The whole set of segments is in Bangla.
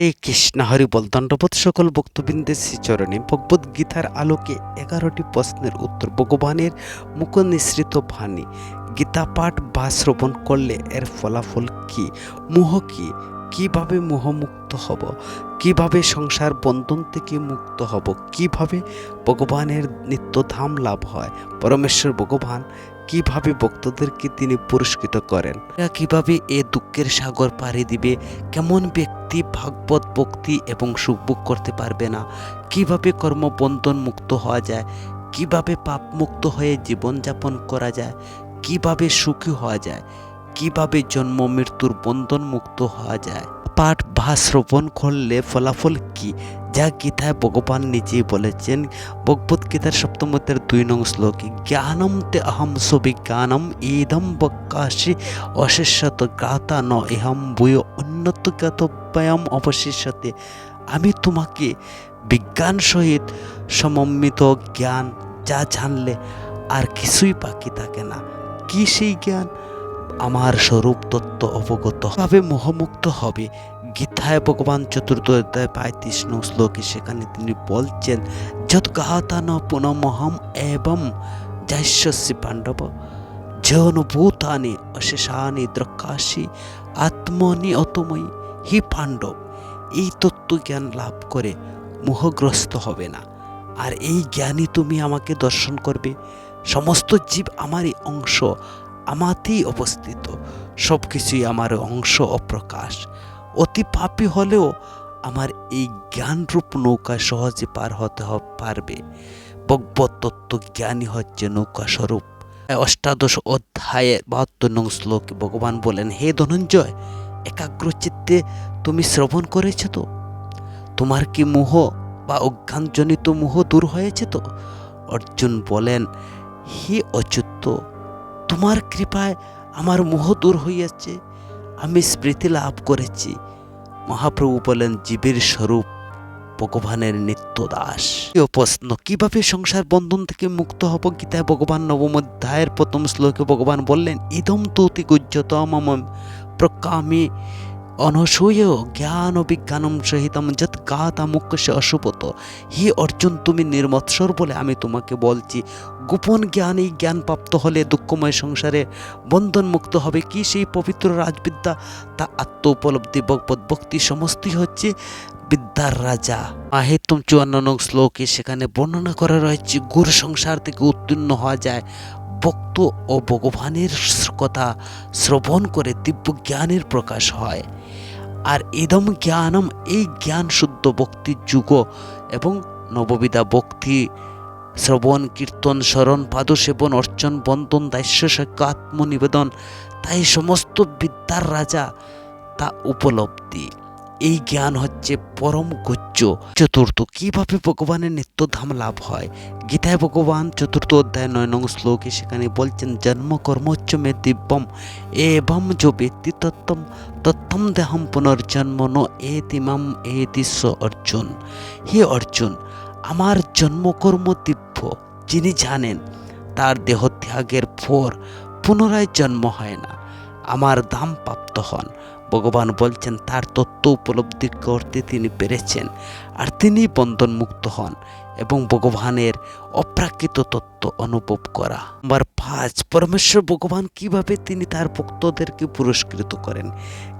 এই কৃষ্ণ হরি দণ্ডবোধ সকল ভক্তবৃন্দের শ্রীচরণে ভগবদ গীতার আলোকে এগারোটি প্রশ্নের উত্তর ভগবানের মুখ নিঃসৃত বাণী। গীতা পাঠ বা শ্রবণ করলে এর ফলাফল কি? মোহ কি? কীভাবে মোহমুক্ত হব? কীভাবে সংসার বন্ধন থেকে মুক্ত হব? কীভাবে ভগবানের নিত্যধাম লাভ হয়? পরমেশ্বর ভগবান কীভাবে ভক্তদেরকে তিনি পুরস্কৃত করেন? কীভাবে এ দুঃখের সাগর পাড়ি দিবে? কেমন ব্যক্তি ভাগবত ভক্তি এবং সুখভোগ করতে পারবে না? কীভাবে কর্মবন্ধন মুক্ত হওয়া যায়? কীভাবে পাপ মুক্ত হয়ে জীবনযাপন করা যায়? কীভাবে সুখী হওয়া যায়? কীভাবে জন্ম মৃত্যুর বন্ধন মুক্ত হওয়া যায়? পাঠ বা শ্রবণ করলে ফলাফল কি? যা গীতায় ভগবান নিজেই বলেছেন। ভগবত গীতার সপ্তমতের দুই নং শ্লোকে, জ্ঞানম তে অহম সুবিজ্ঞানম ইদম বক্কাশি অশেষত গাতা ন ইহম বুয় উন্নত জ্ঞাতব্যায়াম অবশেষতে আমি তোমাকে বিজ্ঞান সহিত সমন্বিত জ্ঞান যা জানলে আর কিছুই বাকি থাকে না। কি সেই জ্ঞান? আমার স্বরূপ তত্ত্ব অবগত। ভাবে মোহমুক্ত হবে। গীতায় ভগবান চতুর্থ অধ্যায় পঁয়ত্রিশ নং শ্লোকে সেখানে তিনি বলছেন, যত গাতা পুনমহম এবং যাইষ্যসি পাণ্ডব যনুভূতানি অশেষানি দ্রকাশি আত্মনি অতময়ী হি পাণ্ডব। এই তত্ত্বজ্ঞান লাভ করে মোহগ্রস্ত হবে না। আর এই জ্ঞানই তুমি আমাকে দর্শন করবে। সমস্ত জীব আমারই অংশ, আমাতেই অবস্থিত। সব কিছুই আমার অংশ অপ্রকাশ। অতি পাপী হলেও আমার এই জ্ঞানরূপ নৌকা সহজে পার হতে পারবে। ভগবত তত্ত্ব জ্ঞানী হচ্ছে নৌকা স্বরূপ অষ্টাদশ অধ্যায়ে বাহাত্তর নং শ্লোকে ভগবান বলেন, হে ধনঞ্জয় একাগ্র চিত্তে তুমি শ্রবণ করেছ তো? তোমার কি মোহ বা অজ্ঞানজনিত মোহ দূর হয়েছে তো? অর্জুন বলেন, হে অচ্যুত, তোমার কৃপায় আমার মোহ দূর হইয়াছে। আমি স্মৃতি লাভ করেছি। মহাপ্রভু বলেন, জীবের স্বরূপ ভগবানের নিত্য দাস প্রশ্ন, কীভাবে সংসার বন্ধন থেকে মুক্ত হব? গীতায় ভগবান নবম অধ্যায়ের প্রথম শ্লোকে ভগবান বললেন, ইদম তুতি গুজ্জত মম প্রকামী অনসূয় জ্ঞান ও বিজ্ঞানম সহিতম যত গাতা মুখ্য অশুপত হি অর্জুন, তুমি নির্মৎসর বলে আমি তোমাকে বলছি। গোপন জ্ঞানই জ্ঞান প্রাপ্ত হলে দুঃখময় সংসারে বন্ধন মুক্ত হবে কি সেই পবিত্র রাজবিদ্যা? তা আত্ম উপলব্ধি ভগবত ভক্তি সমস্তই হচ্ছে বিদ্যার রাজা। আহেতম চুয়ান্ন নং শ্লোকে সেখানে বর্ণনা করা রয়েছে, গুরু সংসার থেকে উত্তীর্ণ হওয়া যায়। ভক্ত ও ভগবানের কথা শ্রবণ করে দিব্য জ্ঞানের প্রকাশ হয়। আর ইদম জ্ঞানম, এই জ্ঞান শুদ্ধ ভক্তির যুগ এবং নববিধা ভক্তি শ্রবণ, কীর্তন, স্মরণ, পাদসেবন, অর্চন বন্ধন দাস্য সাক্ষ্য আত্মনিবেদন তাই সমস্ত বিদ্যার রাজা তা উপলব্ধি। এই জ্ঞান হচ্ছে পরম গুজ্জ চতুর্থ, কীভাবে ভগবানের নিত্যধাম লাভ হয়? গীতায় ভগবান চতুর্থ অধ্যায় নয় নং শ্লোকে সেখানে বলছেন, জন্ম কর্মোচ্চ মে দিব্যম এবং যো ব্যক্তি তত্ত্বম তত্ত্বম দেহম পুনর্জন্ম ন এ তিমাম এ এতিস্ব অর্জুন। হে অর্জুন আমার জন্মকর্ম দিব্য যিনি জানেন তার দেহত্যাগের পর পুনরায় জন্ম হয় না, আমার দাম প্রাপ্ত হন। ভগবান বলছেন, তার তত্ত্ব উপলব্ধি করতে তিনি পেরেছেন আর তিনি বন্ধন মুক্ত হন এবং ভগবানের অপ্রাকৃত তত্ত্ব অনুভব করা। নম্বর পাঁচ, পরমেশ্বর ভগবান কীভাবে তিনি তার ভক্তদেরকে পুরস্কৃত করেন?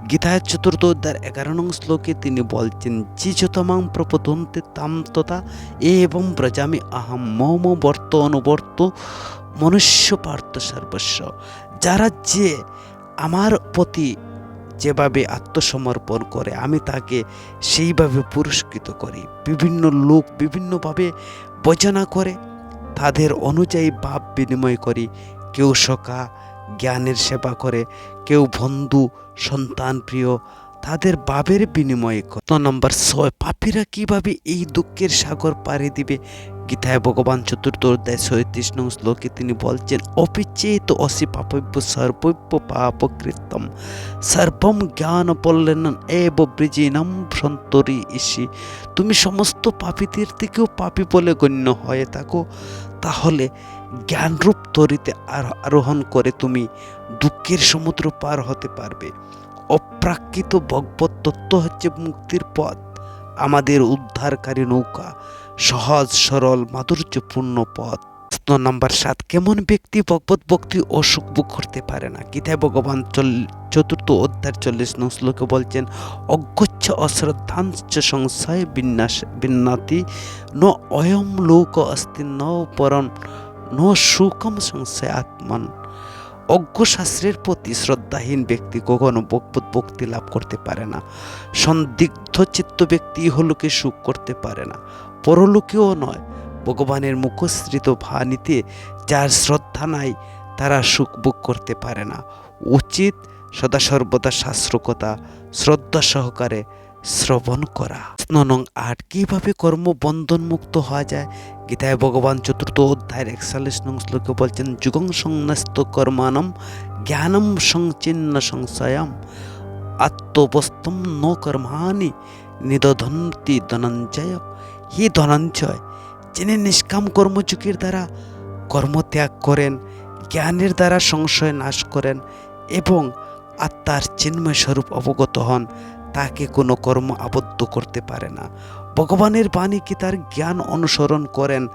গীতায় চতুর্থ অধ্যায়ের এগারো নং শ্লোকে তিনি বলছেন জিজতমাং প্রপদন্তে তাম তথা এবং ব্রজামি আহম মম বর্ত অনুবর্ত মনুষ্য পার্থ সর্বস্ব। যারা যে আমার প্রতি যেভাবে আত্মসমর্পণ করে, আমি তাকে সেইভাবে পুরস্কৃত করি। বিভিন্ন লোক বিভিন্নভাবে বোঝানা করে, তাদের অনুযায়ী ভাব বিনিময় করি। কেউ সকা জ্ঞানের সেবা করে, কেউ বন্ধু, সন্তান প্রিয়, তাদের ভাবের বিনিময়ে কত নম্বর ছয় পাপীরা কীভাবে এই দুঃখের সাগর পাড়ি দিবে? গীতায় ভগবান চতুর্থ অধ্যায় ছয়ত্রিশ নং শ্লোকে তিনি বলছেন, অপিচেত অসি পাপব্য সর্বব্য পাপকৃতম সর্বম জ্ঞান পল্লেন এব ব্রিজিনম সন্তরি ইসি তুমি সমস্ত পাপীদের থেকেও পাপী বলে গণ্য হয়ে থাকো। তাহলে জ্ঞানরূপ তরিতে আর- আরোহণ করে তুমি দুঃখের সমুদ্র পার হতে পারবে। অপ্রাকৃত ভগবত তত্ত্ব হচ্ছে মুক্তির পথ। আমাদের উদ্ধারকারী নৌকা। সহজ, সরল, মাধুর্যপূর্ণ পথ। প্রশ্ন নাম্বার সাত, কেমন ব্যক্তি ভগবত ভক্তি ও সুখ ভোগ করতে পারে না? গীতায় ভগবান চতুর্থ অধ্যায় চল্লিশ নং শ্লোকে বলছেন অজ্ঞচ্ছ অশ্রদ্ধাঞ্চ সংশয় বিন্যাস, বিন্নাতি, ন অয়ম লোক অস্তি, ন পরম, ন সুখম সংশয় আত্মান অজ্ঞ শাস্ত্রের প্রতি শ্রদ্ধাহীন ব্যক্তি কখনো ভক্তি লাভ করতে পারে না। সন্দিগ্ধ চিত্ত ব্যক্তি ইহলোকে সুখ করতে পারে না। পরলোকেও নয়, ভগবানের মুখশ্রিত ভানিতে যার শ্রদ্ধা নাই, তারা সুখ ভোগ করতে পারে না। উচিত সদা সর্বদা শাস্ত্রকতা, শ্রদ্ধা সহকারে শ্রবণ করা। নং আট, কীভাবে কর্মবন্ধন মুক্ত হওয়া যায়? গীতায় ভগবান চতুর্থ অধ্যায়ের একচল্লিশ নং শ্লোকে বলছেন, যুগং সংন্যস্ত কর্মানম জ্ঞানম সংচিন্ন সংশয়ম। আত্মবস্তম ন কর্মাণি, নিদধন্তি ধনঞ্জয়। হি ধনঞ্জয়, যিনি নিষ্কাম কর্মযোগীর দ্বারা কর্মত্যাগ করেন, জ্ঞানের দ্বারা সংশয় নাশ করেন এবং আত্মার চিন্ময় স্বরূপ অবগত হন। তাকে কোনো কর্ম আবদ্ধ করতে পারে না। ভগবানের বাণী কি তার জ্ঞান অনুসরণ করেন?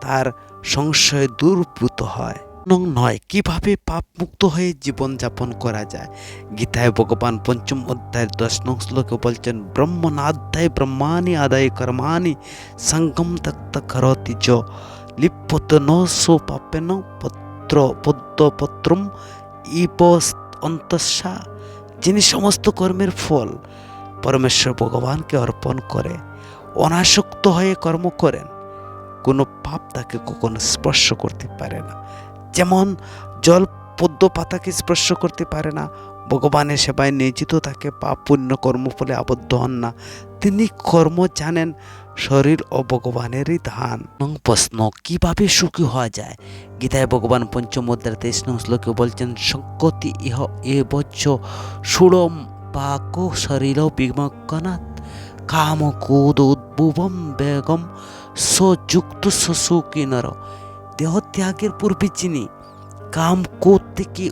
তার সংশয় দূরভূত হয়। নং নয়, কীভাবে পাপ মুক্ত হয়ে জীবনযাপন করা যায়? গীতায় ভগবান পঞ্চম অধ্যায়ের দশ নং শ্লোকে বলছেন ব্রহ্মনাধ্যায় ব্রহ্মাণি আদায় কর্মাণি সঙ্গম তক্ত করতি চ লিপ্যত ন সো পাপেন পত্র পদ্মপত্রম ইপ অন্তঃসা সমস্ত কর্মের ফল পরমেশ্বর ভগবানকে অর্পণ করে, অনাসক্ত হয়ে কর্ম করেন, কোনো পাপ তাকে কখনো স্পর্শ করতে পারে না। যেমন জল পদ্ম পাতাকে স্পর্শ করতে পারে না ভগবানের সেবায় নিয়োজিত থাকে, পাপ পুণ্য কর্মফলে আবদ্ধ হন না। তিনি কর্ম জানেন, শরীর ও ভগবানেরই ধান এবং প্রশ্ন, কীভাবে সুখী হওয়া যায়? গীতায় ভগবান পঞ্চম অধ্যায় তেইশ নং শ্লোকে বলছেন, সংকতি ইহ এ বচ্চ সুড়ম পাক শরীর বিমকনাথ কাম কুদ উদ্ভুবম বেগম সযুক্ত সুখী নর। দেহ ত্যাগের পূর্বে যিনি কাম কোদ থেকে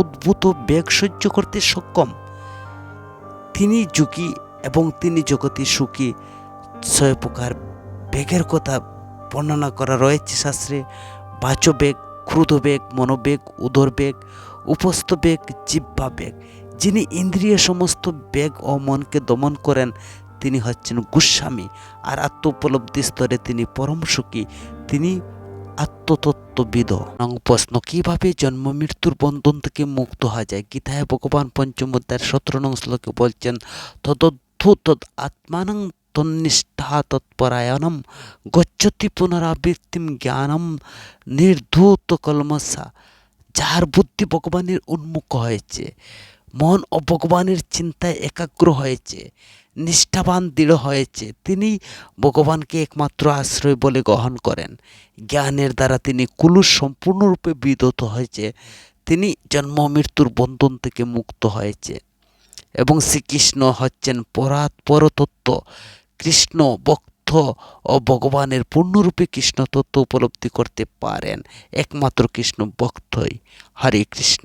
উদ্ভূত বেগ সহ্য করতে সক্ষম। তিনি যুগী এবং তিনি জগতে সুখী, ছয় প্রকার বেগের কথা বর্ণনা করা রয়েছে শাস্ত্রে। বাচবেগ ক্রুধবেগ মনোবেগ উদরবেগ উপস্থ বেগ জিব্বা বেগ। যিনি ইন্দ্রিয় সমস্ত বেগ ও মনকে দমন করেন, তিনি হচ্ছেন গোস্বামী। আর আত্ম উপলব্ধি স্তরে তিনি পরম সুখী। তিনি আত্মতত্ত্ববিদ। নং প্রশ্ন, কীভাবে জন্ম মৃত্যুর বন্ধন থেকে মুক্ত হওয়া যায়? গীতায় ভগবান পঞ্চম সতেরো নং শ্লোকে বলছেন তদদ্ধু তদ আত্মানং তন্নিষ্ঠা তৎপরায়ণম গচ্ছতি পুনরাবৃত্তিম জ্ঞানম নির্ধূত কলমসা যার বুদ্ধি ভগবানের উন্মুখ হয়েছে, মন ও ভগবানের চিন্তায় একাগ্র হয়েছে। নিষ্ঠাবান, দৃঢ় হয়েছে। তিনি ভগবানকে একমাত্র আশ্রয় বলে গ্রহণ করেন। জ্ঞানের দ্বারা তিনি কুলুষ সম্পূর্ণরূপে বিদত হয়েছে। তিনি জন্ম মৃত্যুর বন্ধন থেকে মুক্ত হয়েছে। এবং শ্রীকৃষ্ণ হচ্ছেন পরাত পরতত্ত্ব। কৃষ্ণ ভক্ত ও ভগবানের পূর্ণরূপে কৃষ্ণ তত্ত্ব উপলব্ধি করতে পারেন। একমাত্র কৃষ্ণ ভক্তই। হরে কৃষ্ণ।